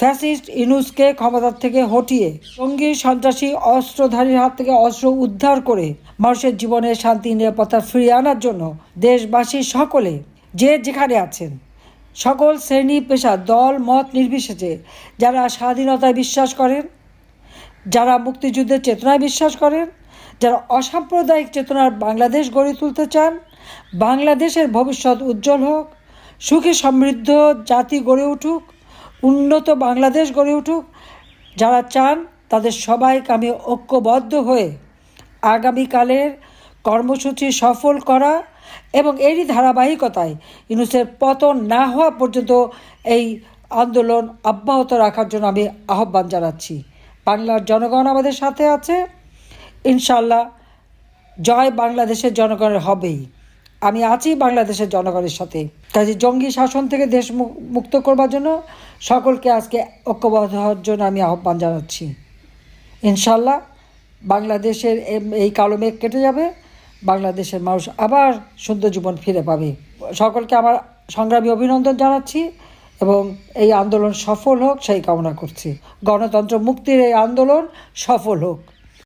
Fascist ইনুসকে ক্ষমতার থেকে হটিয়ে সঙ্গী সন্ত্রাসী অস্ত্রধারীর হাত থেকে অস্ত্র উদ্ধার করে মানুষের জীবনে শান্তি, নিরাপত্তা ফিরিয়ে আনার জন্য দেশবাসী সকলে যে যেখানে আছেন, সকল শ্রেণি পেশা দল, মত নির্বিশেষে যারা স্বাধীনতায় বিশ্বাস করেন, যারা মুক্তিযুদ্ধের চেতনায় বিশ্বাস করেন, যারা অসাম্প্রদায়িক চেতনার বাংলাদেশ গড়ে তুলতে চান, বাংলাদেশের ভবিষ্যৎ উজ্জ্বল হোক, সুখী সমৃদ্ধ জাতি গড়ে উঠুক উন্নত বাংলাদেশ গড়ে উঠুক, যারা চান তাদের সবাইকে আমি ঐক্যবদ্ধ হয়ে আগামীকালের কর্মসূচি সফল করা এবং এরই ধারাবাহিকতায় ইউনুসের পতন না হওয়া পর্যন্ত এই আন্দোলন অব্যাহত রাখার জন্য আমি আহ্বান জানাচ্ছি। বাংলার জনগণ আমাদের সাথে আছে। ইনশাল্লাহ জয় বাংলাদেশের জনগণের হবেই। আমি আছি বাংলাদেশের জনগণের সাথে। কাজে জঙ্গি শাসন থেকে দেশ মুক্ত করবার জন্য সকলকে আজকে ঐক্যবদ্ধ হওয়ার জন্য আমি আহ্বান জানাচ্ছি। ইনশাল্লাহ বাংলাদেশের এই কালো মেঘ কেটে যাবে, বাংলাদেশের মানুষ আবার সুন্দর জীবন ফিরে পাবে। সকলকে আমার সংগ্রামী অভিনন্দন জানাচ্ছি এবং এই আন্দোলন সফল হোক সেই কামনা করছি। গণতন্ত্র মুক্তির এই আন্দোলন সফল হোক।